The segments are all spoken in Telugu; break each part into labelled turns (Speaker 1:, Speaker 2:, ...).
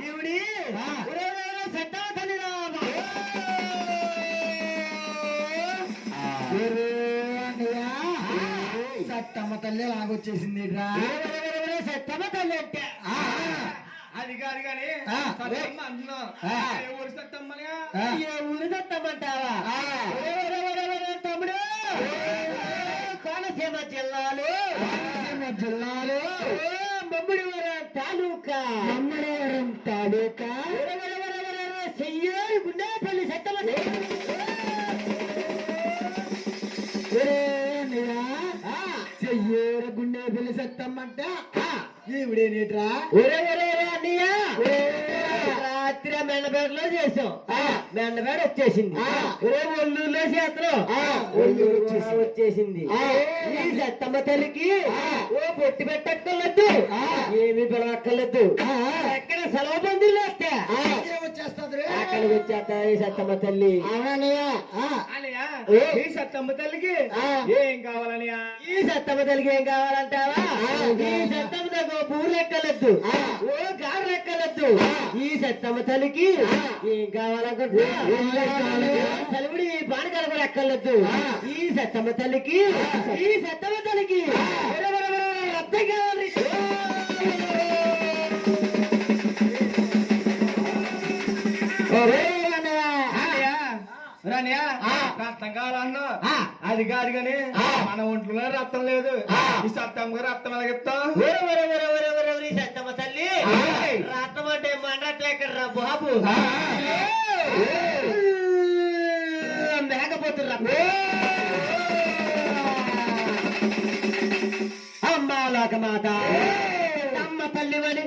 Speaker 1: దేవుడి! సత్తమ్మ తల్లి లాగొచ్చేసింది సత్తమ్మ తల్లి అంటే
Speaker 2: అది కాదు కానీ
Speaker 1: ఆ.
Speaker 2: ఏ ఊరు సత్తమ్మని
Speaker 1: ఏ ఊరు ఒరే, తమ్ముడు? కోనసీమ జిల్లాలో. కోనసీమ జిల్లాలో. మమ్మిడివరం తాలూకా. మమ్మిడివరం తాలూకా. చెయ్యాలి గుండేపల్లి సత్తమ్మ చెయ్యేరు గుండేపల్లి సత్తమ్మంట ఈవిడే నీట్రా ఒరే ఒరే ఒరే అన్నయ్య! రాత్రి మెండపేటలో చేసాం మెండపేట వచ్చేసింది. ఒరే ఒల్లూరులో చేస్తున్నాం ఒల్లూరు కూడా వచ్చేసింది. ఈ సత్తమ్మ తల్లికి ఓ పొట్టి పెట్టక్కర్లేదు. ఏమి పిలవక్కర్లేదు. ఎక్కడ సెలవు పందిళ్ళు వస్తే
Speaker 3: వచ్చేస్తుంది
Speaker 1: అక్కడికి వచ్చేస్తా ఈ సత్తమ్మ తల్లి?
Speaker 2: ఈ సత్తమ్మ తల్లికి. ఏం కావాలనియా
Speaker 1: ఈ సత్తమ్మ తల్లికి ఏం కావాలంటావా? ఈ సత్తమ్మ తల్లికి ఓ పూలు లెక్కలొద్దు ఓ గారు లెక్కలొద్దు ఈ సత్తమ్మ తల్లికి ఏం కావాలనుకుంటున్నా? సెలవుడి బాణకాల కూడా ఎక్కలొద్దు ఈ సత్తమ్మ తల్లికి ఈ సత్తమ్మ తల్లికి. రక్తం కావాలి.
Speaker 2: కావాలన్నా. అది కాదు కానీ. మన ఒంట్లో రక్తం లేదు. ఈ సత్తమ్మ రక్తం ఎలాగిస్తాం
Speaker 1: ఈ సత్తమ్మ తల్లి. రత్నం అంటే మండట్లేకర్రా బాబు. మేకపోతుర్రా. అమ్మా లోకమాత అమ్మ తల్లి వని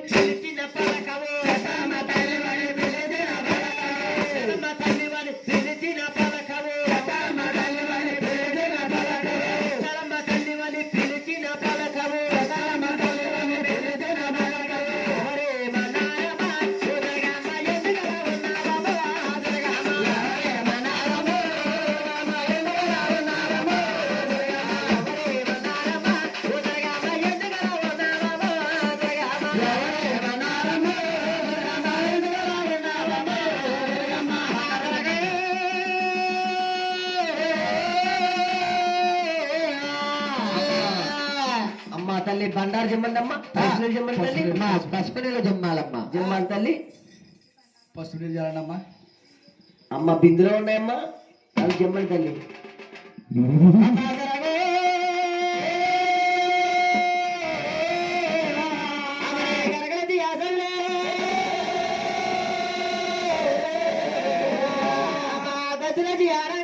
Speaker 1: బండారు జిమ్మండి అమ్మ పసుపునీళ్ళు జిమ్మండి తల్లి. పసుపునీళ్ళు. జిమ్మాలమ్మ. జిమ్మాలి తల్లి.
Speaker 3: పసుపు నీళ్ళు చేయాలమ్మా
Speaker 1: అమ్మ బిందులో ఉన్నాయమ్మా అవి జిమ్మండి తల్లి. పోవంగా